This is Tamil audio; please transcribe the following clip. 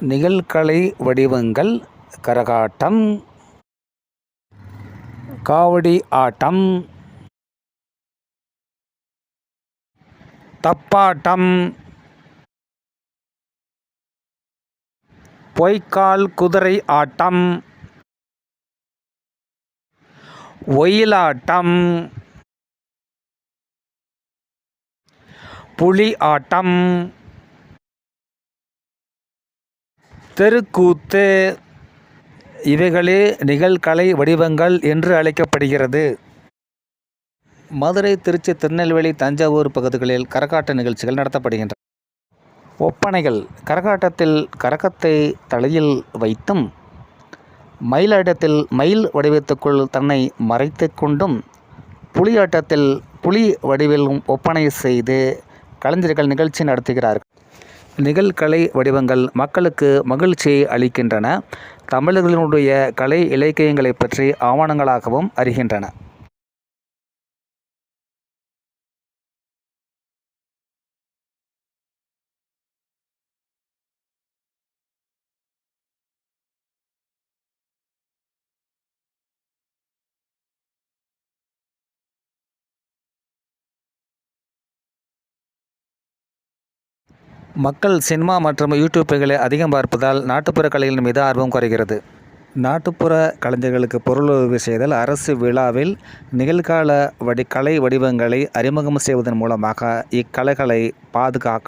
நிகழ்கலை வடிவங்கள் கரகாட்டம் காவடி ஆட்டம் தப்பாட்டம் பொய்க்கால் குதிரை ஆட்டம் ஒயிலாட்டம் புலி ஆட்டம் தெருக்கூத்து. இவைகளே நிகழ்கலை வடிவங்கள் என்று அழைக்கப்படுகிறது. மதுரை திருச்சி திருநெல்வேலி தஞ்சாவூர் பகுதிகளில் கரகாட்ட நிகழ்ச்சிகள் நடத்தப்படுகின்றன. ஒப்பனைகள் கரகாட்டத்தில் கரகத்தை தலையில் வைத்தும் மயிலாட்டத்தில் மயில் வடிவத்துக்குள் தன்னை மறைத்து கொண்டும் புலியாட்டத்தில் புலி வடிவிலும் ஒப்பனை செய்து கலைஞர்கள் நிகழ்ச்சி நடத்துகிறார்கள். நிகழ்கலை வடிவங்கள் மக்களுக்கு மகிழ்ச்சியை அளிக்கின்றன. தமிழர்களுடைய கலை இலக்கியங்களை பற்றி ஆவணங்களாகவும் அறிகின்றன. மக்கள் சினிமா மற்றும் யூடியூப்புகளை அதிகம் பார்ப்பதால் நாட்டுப்புற கலைகளின் மீது ஆர்வம் குறைகிறது. நாட்டுப்புற கலைஞர்களுக்கு பொருளுதவி செய்தல் அரசு விழாவில் நிகழ்கால வடி கலை வடிவங்களை அறிமுகம் செய்வதன் மூலமாக இக்கலைகளை பாதுகாக்க